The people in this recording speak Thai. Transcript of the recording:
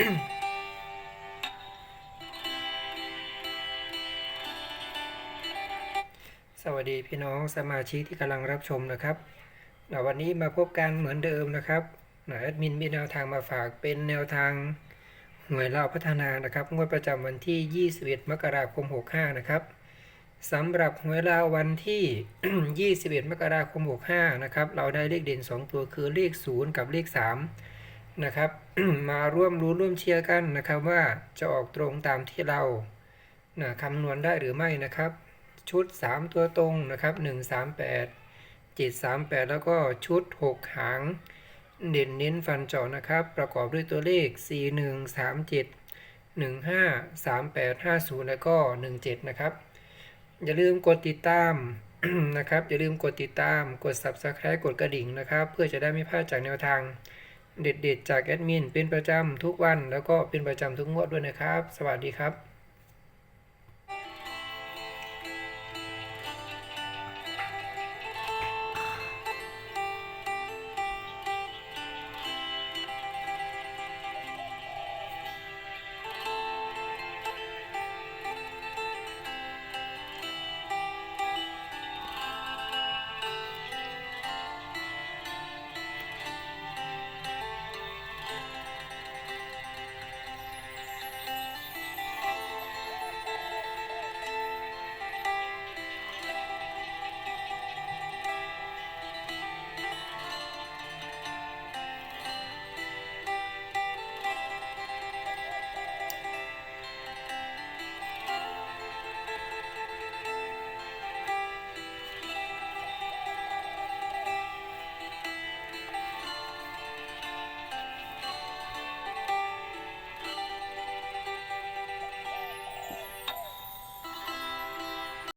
สวัสดีพี่น้องสมาชิกที่กำลังรับชมนะครับเดี๋ยววันนี้มาพบกันเหมือนเดิมนะครับแอดมินมีแนวทางมาฝากเป็นแนวทางหน่วยเราพัฒนานะครับ งวดประจำวันที่ 21 มกราคม 65 นะครับสำหรับหวยเราววันที่ 21 มกราคม 65 นะครับ เราได้เลขเด่น 2 ตัวคือเลข 0 กับเลข 3 นะครับ มาร่วมรู้ร่วมเชียร์กันนะครับว่าจะออกตรงตามที่เรานะคำนวณได้หรือไม่นะครับ ชุด 3 ตัวตรงนะครับ 1 3 8 7 3 8 แล้วก็ชุด 6 หาง เด่นเน้นฟันเจาะนะครับ ประกอบด้วยตัวเลข 4 1 3 7 1 5 3 8 5 0 แล้วก็ 17 นะครับ อย่าลืมกดติดตามนะครับ อย่าลืมกดติดตาม กด subscribe กดกระดิ่งนะครับ เพื่อจะได้ไม่พลาดจากแนวทาง เด็ดๆ จากแอดมินเป็นประจำทุกวัน แล้วก็เป็นประจำทุกงวดด้วยนะครับ สวัสดีครับ